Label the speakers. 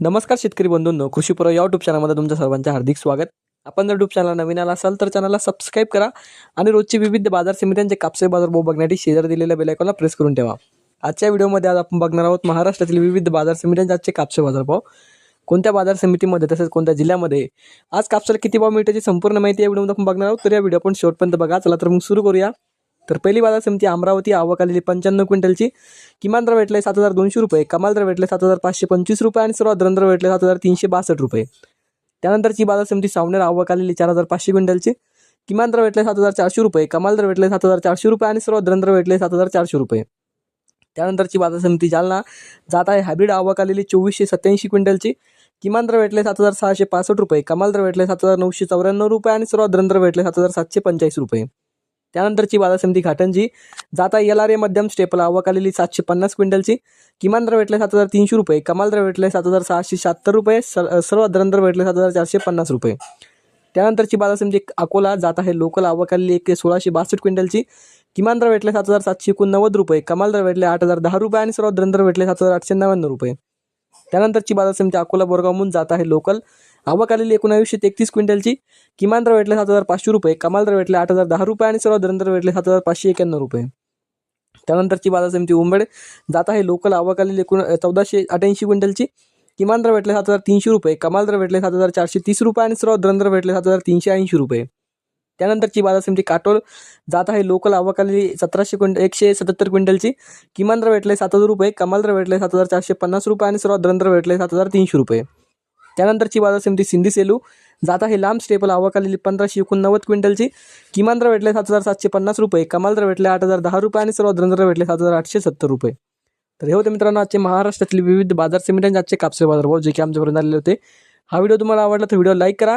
Speaker 1: नमस्कार शेतकरी बंधूंनो कृषीपुरा या यूट्यूब चॅनलमध्ये तुमच्या सर्वांचे हार्दिक स्वागत. आपण जर यूट्यूब चॅनल नवीन आला असाल तर चॅनलला सबस्क्राईब करा आणि रोजचे विविध बाजार समित्यांचे कापसे बाजार भाव बघण्यासाठी शेजार दिलेल्या बेलायकॉनला प्रेस करून ठेवा. आजच्या व्हिडिओमध्ये आज आपण बघणार आहोत महाराष्ट्रातील विविध बाजार समित्यांचे आजचे कापसे बाजार भाव. कोणत्या बाजार समितीमध्ये तसेच कोणत्या जिल्ह्यामध्ये? आज कापसाला किती भाव मिळते याची संपूर्ण माहिती या व्हिडिओमध्ये आपण बघणार आहोत. तर या व्हिडिओ आपण शेवटपर्यंत बघा. चला तर मग सुरू करूया. तर पहिली बाजार समिती अमरावती आवक आलेली पंच्याण्णव क्विंटलची. किमान दर भेटले सात हजार दोनशे रुपये कमाल दर भेटले सात हजार पाचशे पंचवीस रुपये आणि सर्वात दर भेटले सात हजार तीनशे बासष्ट रुपये. त्यानंतरची बाजार समिती सावनेर आवक आलेली चार हजार पाचशे क्विंटलची. किमान दर भेटले सात हजार चारशे रुपये कमाल दर भेटले सात हजार चारशे रुपये आणि सर्वात दर भेटले सात हजार चारशे रुपये. त्यानंतरची बाजार समिती जालना जात आहे हायब्रिड आवक आलेली चोवीसशे सत्याऐंशी क्विंटलची. किमान दर भेटले सात हजार सहाशे पासष्ट रुपये कमाल दर भेटले सात हजार नऊशे चौऱ्याण्णव रुपये आणि सर्वात दर भेटले सात हजार सातशे पंचाळीस रुपये. त्यानंतरची बाजार समिती घाटंजी. जाता एल आर ए मध्यम स्टेपल आवक आलेली सातशे पन्नास क्विंटलची. किमान दर भेटले सात हजार तीनशे रुपये. कमाल दर भेटले सात हजार सहाशे शहात्तर रुपये. सर सर्व दर भेटले सात हजार चारशे पन्नास रुपये. त्यानंतरची बाजार समिती अकोला. जात आहे लोकल आवक आलेली एक सोळाशे बासष्ट क्विंटलची. किमान दर भेटले सात हजार सातशे एकोणनव्वद रुपये. कमाल दर भेटले आठ हजार दहा रुपये आणि सर्व दर भेटले सात हजार आठशे नव्याण्णव रुपये. त्यानंतरची बाजार समिती अकोला बोरगावहून जात आहे लोकल. आवक आलेली एकोणावीसशे तेहतीस क्विंटलची. किमान दर भेटले सात हजार पाचशे रुपये. कमाल दर भेटले आठ हजार दहा रुपये आणि सर्व दर भेटले सात हजार पाचशे एक्याण्णव रुपये. त्यानंतरची बाजार समिती उंबड जात आहे लोकल. आवक आलेली एकूण चौदाशे अठ्याऐंशी क्विंटलची. किमान दर भेटले सात हजार तीनशे रुपये. कमाल दर भेटले सात हजार चारशे तीस रुपये आणि सर्व दर भेटले सात हजार तीनशे ऐंशी रुपये. त्यानंतरची बाजार समिती काटोल जात आहे. लोकल आवक सतराशे क्विंट एकशे सत्तर क्विंटलची. किमान दर भेटले सात हजार रुपये कमाल दर भेटले सात हजार चारशे पन्नास रुपये आणि सर्वात दर भेटले सात हजार तीनशे रुपये. त्यानंतरची बाजार समिती सिंधी सेलू जात आहे. लांब स्टेपल आवक आलेली पंधराशे एकोणनव्वद क्विंटलची. किमान दर भेटले सात हजार सातशे पन्नास रुपये कमाल दर भेटले आठ हजार दहा रुपये आणि सर्वात दर भेटले सात हजार आठशे सत्तर रुपये. तर हे होते मित्रांनो आजचे महाराष्ट्रातील विविध बाजार समित्यांचे आजचे कापसे बाजार भाव जे की आमच्यापर्यंत आलेले होते. हा व्हिडिओ तुम्हाला आवडला तर व्हिडिओ लाईक करा.